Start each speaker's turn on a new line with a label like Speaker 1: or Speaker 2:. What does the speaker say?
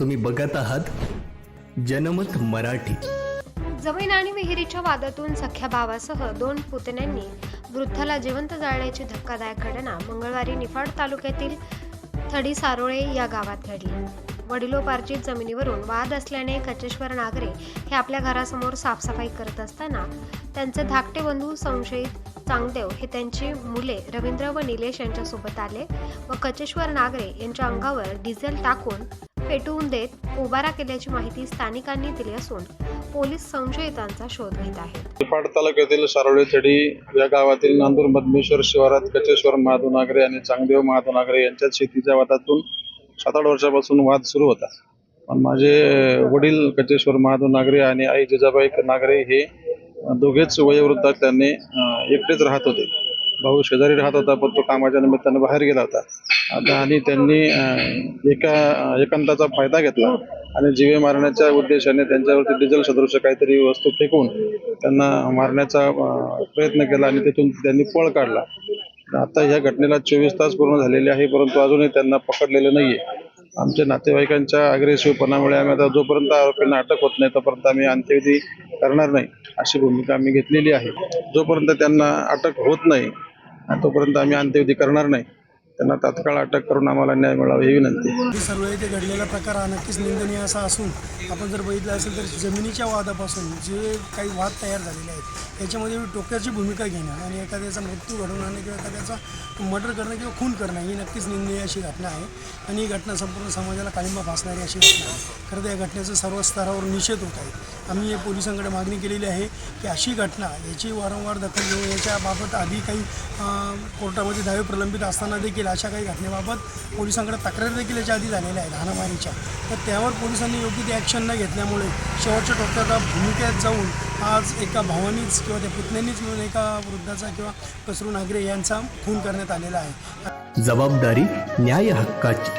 Speaker 1: तुम्ही बघत आहात जनमत मराठी.
Speaker 2: जमीन आणि विहिरीच्या वादातून सख्या भावासह दोन पुतण्यांनी वृद्धाला जिवंत जाळण्याची धक्कादायक घटना मंगळवारी निफाड तालुक्यातील थडी सारोळे या गावात घडली. वडिलोपार्जित जमिनीवरून वाद असल्याने कचेश्वर नागरे हे आपल्या घरासमोर साफसफाई करत असताना त्यांचे धाकटे बंधू संशयित चांगदेव हे त्यांची मुले रवींद्र व निलेश यांच्यासोबत आले व कचेश्वर नागरे यांच्या अंगावर डिझेल टाकून पेटवून देत उभारा केल्याची माहिती स्थानिकांनी दिली असून पोलीस संशयितांचा शोध घेत आहेत.
Speaker 3: निफाड तालुक्यातील सारोळी थडी या गावातील नांदूर मधमेश्वर शिवारात कचेश्वर महादू नागरे आणि चांगदेव महादू नागरे यांच्यात शेतीच्या वादातून सात आठ वर्षापासून वाद सुरू होता पण माझे वडील कचेश्वर महादू नागरे आणि आई जिजाबाई नागरे हे दोघेच वयोवृद्ध त्यांनी एकटेच राहत होते. भाऊ शेजारी राहत होता पण तो कामाच्या निमित्तानं बाहेर गेला होता. आता आणि त्यांनी एका एकांताचा फायदा घेतला आणि जीवे मारण्याच्या उद्देशाने त्यांच्यावरती डिझेल सदृश काहीतरी वस्तू फेकून त्यांना मारण्याचा प्रयत्न केला आणि तिथून त्यांनी पळ काढला. आता ह्या घटनेला चोवीस तास पूर्ण झालेले आहे परंतु अजूनही त्यांना पकडलेलं नाहीये. आमच्या नातेवाईकांच्या अग्रेसिव्हपणामुळे आम्ही आता जोपर्यंत आरोपींना अटक होत नाही तोपर्यंत आम्ही अंत्यविधी करणार नाही अशी भूमिका आम्ही घेतलेली आहे. जोपर्यंत त्यांना अटक होत नाही तोपर्यंत आम्ही अंत्यविधी करणार नाही. त्यांना तात्काळ अटक करून आम्हाला न्याय मिळावा ही विनंती
Speaker 4: सर्व इथे घडलेला प्रकार हा नक्कीच निंदनीय असा असून आपण जर बघितलं असेल तर जमिनीच्या वादापासून जे काही वाद तयार झालेले आहेत याच्यामध्ये टोक्याची भूमिका घेणं आणि एखाद्याचा मृत्यू घडवून आणणं किंवा एखाद्याचा मर्डर करणं किंवा खून करणं ही नक्कीच निंदनीय अशी घटना आहे. आणि ही घटना संपूर्ण समाजाला कालिंबा फासणारी अशी घटना आहे. खरं तर या घटनेचा सर्व स्तरावर निषेध होत आहे. आम्ही या पोलिसांकडे मागणी केलेली आहे की अशी घटना याची वारंवार दखल घेऊन याच्याबाबत आधी काही कोर्टामध्ये दावे प्रलंबित असताना देखील अशा काही घटनेबाबत पोलिसांकडे तक्रार देखील याच्या आधी झालेल्या आहेत हाणामारीच्या. तर त्यावर पोलिसांनी योग्य ती ॲक्शन न घेतल्यामुळे शेवटच्या टप्प्यात भूमिकेत जाऊन आज एका भावानीच किंवा त्या पुतण्यांनीच मिळून एका वृद्धाचा किंवा कसरू नागरे यांचा खून करण्यात आलेला आहे.
Speaker 1: जबाबदारी न्याय हक्काची